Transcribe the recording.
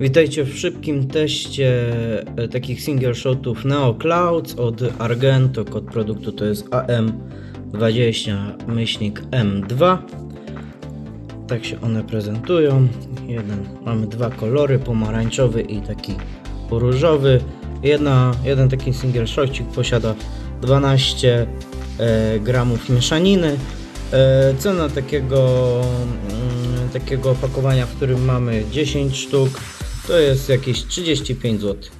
Witajcie w szybkim teście e, takich single shotów Neo Clouds od Argento. Kod produktu to jest AM20-M2. Tak się one prezentują. Jeden, mamy dwa kolory, pomarańczowy i taki różowy. Jedna, jeden taki single shotcik posiada 12 e, gramów mieszaniny. E, cena takiego, mm, takiego opakowania, w którym mamy 10 sztuk, to jest jakieś 35 zł.